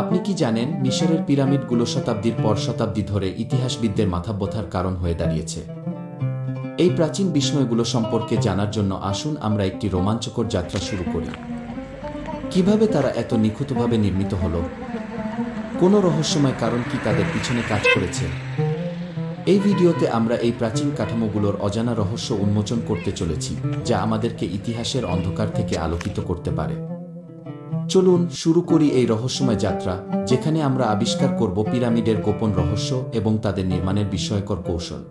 আপনি কি জানেন, মিশরের পিরামিডগুলো শতাব্দীর পর শতাব্দী ধরে ইতিহাসবিদদের মাথাব্যথার কারণ হয়ে দাঁড়িয়েছে। এই প্রাচীন বিস্ময়গুলো সম্পর্কে জানার জন্য আসুন আমরা একটি রোমাঞ্চকর যাত্রা শুরু করি। কীভাবে তারা এত নিখুঁতভাবে নির্মিত হলো? কোনো রহস্যময় কারণ কি তাদের পিছনে কাজ করেছে? এই ভিডিওতে আমরা এই প্রাচীন কাঠামোগুলোর অজানা রহস্য উন্মোচন করতে চলেছি, যা আমাদেরকে ইতিহাসের অন্ধকার থেকে আলোকিত করতে পারে। চলুন শুরু করি এই রহস্যময় যাত্রা, যেখানে আমরা আবিষ্কার করব পিরামিডের গোপন রহস্য এবং তাদের নির্মাণের বিষয়কর কৌশল।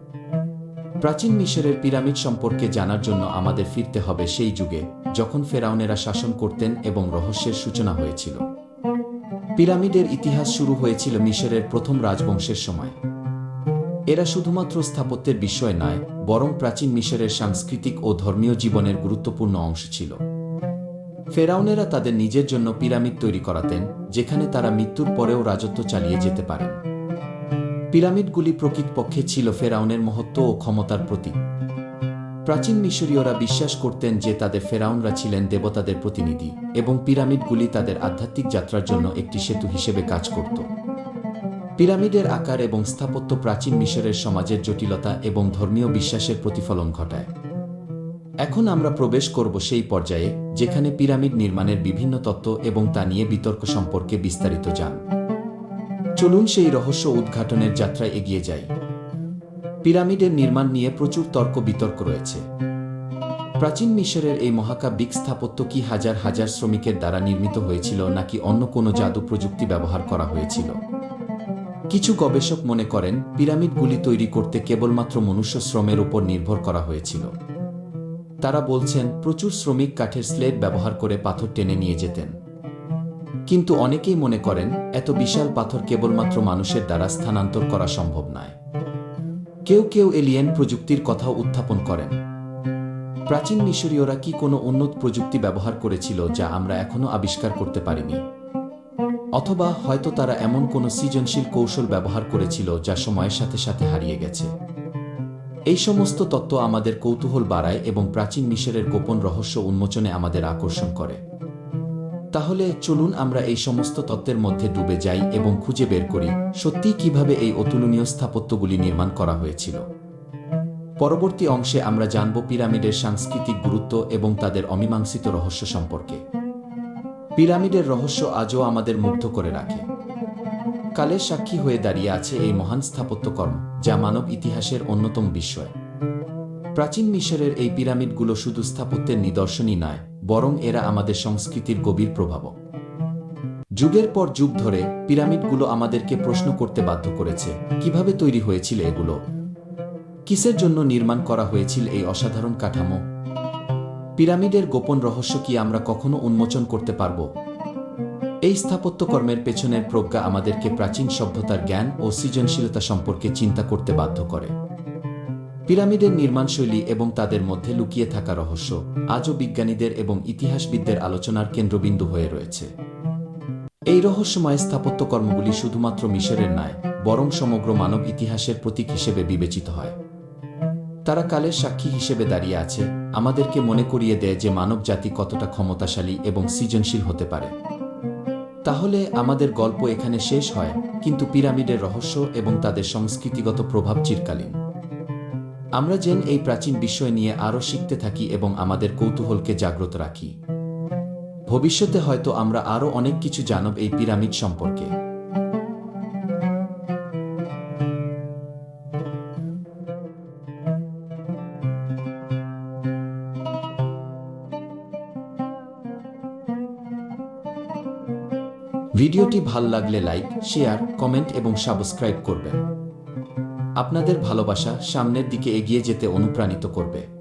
প্রাচীন মিশরের পিরামিড সম্পর্কে জানার জন্য আমাদের ফিরতে হবে সেই যুগে, যখন ফেরাউনেরা শাসন করতেন এবং রহস্যের সূচনা হয়েছিল। পিরামিডের ইতিহাস শুরু হয়েছিল মিশরের প্রথম রাজবংশের সময়। এরা শুধুমাত্র স্থাপত্যের বিষয় নয়, বরং প্রাচীন মিশরের সাংস্কৃতিক ও ধর্মীয় জীবনের গুরুত্বপূর্ণ অংশ ছিল। ফেরাউনেরা তাদের নিজের জন্য পিরামিড তৈরি করাতেন, যেখানে তারা মৃত্যুর পরেও রাজত্ব চালিয়ে যেতে পারেন। পিরামিডগুলি প্রকৃতপক্ষে ছিল ফেরাউনের মহত্ব ও ক্ষমতার প্রতীক। প্রাচীন মিশরীয়রা বিশ্বাস করতেন যে তাদের ফেরাউনরা ছিলেন দেবতাদের প্রতিনিধি এবং পিরামিডগুলি তাদের আধ্যাত্মিক যাত্রার জন্য একটি সেতু হিসেবে কাজ করত। পিরামিডের আকার এবং স্থাপত্য প্রাচীন মিশরের সমাজের জটিলতা এবং ধর্মীয় বিশ্বাসের প্রতিফলন ঘটায়। এখন আমরা প্রবেশ করব সেই পর্যায়ে যেখানে পিরামিড নির্মাণের বিভিন্ন তত্ত্ব এবং তা নিয়ে বিতর্ক সম্পর্কে বিস্তারিত যান। চলুন সেই রহস্য উদ্ঘাটনের যাত্রায় এগিয়ে যাই। পিরামিডের নির্মাণ নিয়ে প্রচুর তর্ক বিতর্ক রয়েছে। প্রাচীন মিশরের এই মহাকাব্যিক স্থাপত্য কি হাজার হাজার শ্রমিকের দ্বারা নির্মিত হয়েছিল নাকি অন্য কোনো জাদু প্রযুক্তি ব্যবহার করা হয়েছিল? কিছু গবেষক মনে করেন, পিরামিডগুলি তৈরি করতে কেবলমাত্র মনুষ্য শ্রমের উপর নির্ভর করা হয়েছিল। তারা বলছেন, প্রচুর শ্রমিক কাঠের স্লেট ব্যবহার করে পাথর টেনে নিয়ে যেতেন। কিন্তু অনেকেই মনে করেন, এত বিশাল পাথর কেবলমাত্র মানুষের দ্বারা স্থানান্তর করা সম্ভব নয়। কেউ কেউ এলিয়েন প্রযুক্তির কথাও উত্থাপন করেন। প্রাচীন মিশরীয়রা কি কোনো উন্নত প্রযুক্তি ব্যবহার করেছিল যা আমরা এখনও আবিষ্কার করতে পারিনি? অথবা হয়তো তারা এমন কোনো সৃজনশীল কৌশল ব্যবহার করেছিল যা সময়ের সাথে সাথে হারিয়ে গেছে। এই সমস্ত তত্ত্ব আমাদের কৌতূহল বাড়ায় এবং প্রাচীন মিশরের গোপন রহস্য উন্মোচনে আমাদের আকর্ষণ করে। তাহলে চলুন আমরা এই সমস্ত তত্ত্বের মধ্যে ডুবে যাই এবং খুঁজে বের করি, সত্যিই কীভাবে এই অতুলনীয় স্থাপত্যগুলি নির্মাণ করা হয়েছিল। পরবর্তী অংশে আমরা জানব পিরামিডের সাংস্কৃতিক গুরুত্ব এবং তাদের অমীমাংসিত রহস্য সম্পর্কে। পিরামিডের রহস্য আজও আমাদের মুগ্ধ করে রাখে। কালের সাক্ষী হয়ে দাঁড়িয়ে আছে এই মহান স্থাপত্যকর্ম, যা মানব ইতিহাসের অন্যতম বিস্ময়। প্রাচীন মিশরের এই পিরামিডগুলো শুধু স্থাপত্যের নিদর্শনই নয়, বরং এরা আমাদের সংস্কৃতির গভীর প্রভাবক। যুগের পর যুগ ধরে পিরামিডগুলো আমাদেরকে প্রশ্ন করতে বাধ্য করেছে, কীভাবে তৈরি হয়েছিল এগুলো? কিসের জন্য নির্মাণ করা হয়েছিল এই অসাধারণ কাঠামো? পিরামিডের গোপন রহস্য কি আমরা কখনো উন্মোচন করতে পারব? এই স্থাপত্যকর্মের পেছনের প্রজ্ঞা আমাদেরকে প্রাচীন সভ্যতার জ্ঞান ও সৃজনশীলতা সম্পর্কে চিন্তা করতে বাধ্য করে। পিরামিডের নির্মাণশৈলী এবং তাদের মধ্যে লুকিয়ে থাকা রহস্য আজও বিজ্ঞানীদের এবং ইতিহাসবিদদের আলোচনার কেন্দ্রবিন্দু হয়ে রয়েছে। এই রহস্যময় স্থাপত্যকর্মগুলি শুধুমাত্র মিশরের নয়, বরং সমগ্র মানব ইতিহাসের প্রতীক হিসেবে বিবেচিত হয়। তারা কালের সাক্ষী হিসেবে দাঁড়িয়ে আছে, আমাদেরকে মনে করিয়ে দেয় যে মানব জাতি কতটা ক্ষমতাশালী এবং সৃজনশীল হতে পারে। তাহলে আমাদের গল্প এখানে শেষ হয়, কিন্তু পিরামিডের রহস্য এবং তাদের সংস্কৃতিগত প্রভাব চিরকালীন। আমরা যেন এই প্রাচীন বিষয় নিয়ে আরও শিখতে থাকি এবং আমাদের কৌতূহলকে জাগ্রত রাখি। ভবিষ্যতে হয়তো আমরা আরও অনেক কিছু জানব এই পিরামিড সম্পর্কে। ভিডিওটি ভালো লাগলে লাইক, শেয়ার, কমেন্ট এবং সাবস্ক্রাইব করবেন। আপনাদের ভালোবাসা সামনের দিকে এগিয়ে যেতে অনুপ্রাণিত করবে।